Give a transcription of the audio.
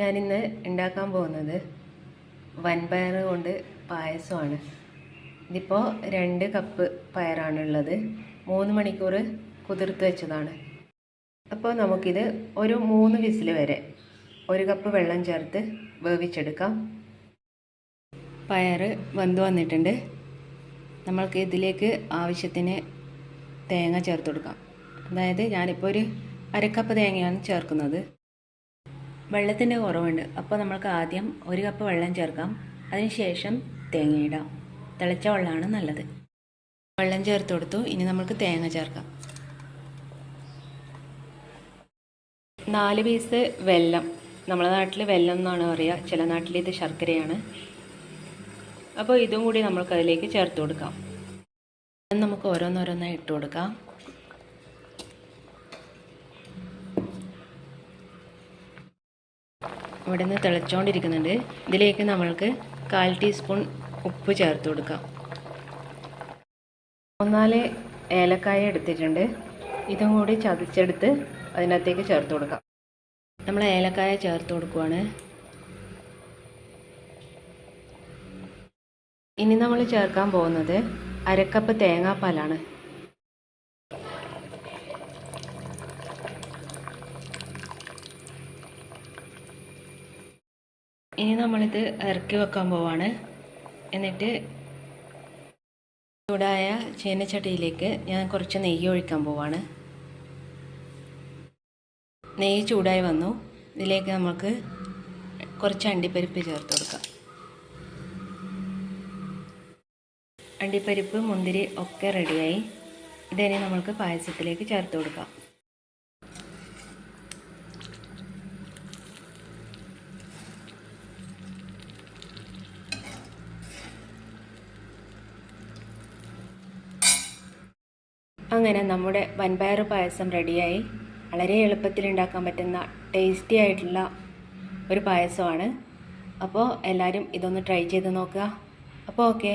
ഞാനിന്ന് ഉണ്ടാക്കാൻ പോകുന്നത് വൻപയർ കൊണ്ട് പായസമാണ്. ഇതിപ്പോൾ രണ്ട് കപ്പ് പയറാണുള്ളത്. മൂന്ന് മണിക്കൂർ കുതിർത്ത് വെച്ചതാണ്. അപ്പോൾ നമുക്കിത് ഒരു മൂന്ന് വിസിൽ വരെ ഒരു കപ്പ് വെള്ളം ചേർത്ത് വേവിച്ചെടുക്കാം. പയർ വെന്ത് വന്നിട്ടുണ്ട്. നമ്മൾക്ക് ഇതിലേക്ക് ആവശ്യത്തിന് തേങ്ങ ചേർത്ത് കൊടുക്കാം. അതായത് ഞാനിപ്പോൾ ഒരു അരക്കപ്പ് തേങ്ങയാണ് ചേർക്കുന്നത്. വെള്ളത്തിന്റെ കുറവുണ്ട്. അപ്പോൾ നമ്മൾക്ക് ആദ്യം ഒരു കപ്പ് വെള്ളം ചേർക്കാം. അതിനുശേഷം തേങ്ങ ഇടാം. തിളച്ച വെള്ളമാണ് നല്ലത്. വെള്ളം ചേർത്ത് കൊടുത്തു. ഇനി നമ്മൾക്ക് തേങ്ങ ചേർക്കാം. നാല് പീസ് വെല്ലം. നമ്മളെ നാട്ടിൽ വെല്ലം എന്നാണ് പറയുക. ചില നാട്ടിൽ ഇത് ശർക്കരയാണ്. അപ്പോൾ ഇതും കൂടി നമ്മൾക്ക് അതിലേക്ക് ചേർത്ത് കൊടുക്കാം. നമുക്ക് ഓരോന്നോരോന്നായി ഇട്ട് കൊടുക്കാം. ഇവിടെ നിന്ന് തിളച്ചുകൊണ്ടിരിക്കുന്നുണ്ട് ഇതിലേക്ക് നമ്മൾക്ക് കാൽ ടീസ്പൂൺ ഉപ്പ് ചേർത്ത് കൊടുക്കാം. മൂന്നാൽ ഏലക്കായ എടുത്തിട്ടുണ്ട്. ഇതും കൂടി ചതച്ചെടുത്ത് അതിനകത്തേക്ക് ചേർത്ത് കൊടുക്കാം. നമ്മൾ ഏലക്കായ ചേർത്ത് കൊടുക്കുവാണ്. ഇനി നമ്മൾ ചേർക്കാൻ പോകുന്നത് അരക്കപ്പ് തേങ്ങാപ്പാലാണ്. ഇനി നമ്മളിത് ഇറക്കി വെക്കാൻ പോവാണ്. എന്നിട്ട് ചൂടായ ചേനച്ചട്ടിയിലേക്ക് ഞാൻ കുറച്ച് നെയ്യ് ഒഴിക്കാൻ പോവാണ്. നെയ്യ് ചൂടായി വന്നു. ഇതിലേക്ക് നമുക്ക് കുറച്ച് അണ്ടിപ്പരിപ്പ് ചേർത്ത് കൊടുക്കാം. അണ്ടിപ്പരിപ്പ് മുന്തിരി ഒക്കെ റെഡിയായി ഇതിനെ നമുക്ക് പായസത്തിലേക്ക് ചേർത്ത് കൊടുക്കാം. അങ്ങനെ നമ്മുടെ വൻപയർ പായസം റെഡിയായി. വളരെ എളുപ്പത്തിൽ ഉണ്ടാക്കാൻ പറ്റുന്ന ടേസ്റ്റി ആയിട്ടുള്ള ഒരു പായസമാണ്. അപ്പോൾ എല്ലാവരും ഇതൊന്ന് ട്രൈ ചെയ്ത് നോക്കുക. അപ്പോൾ ഓക്കെ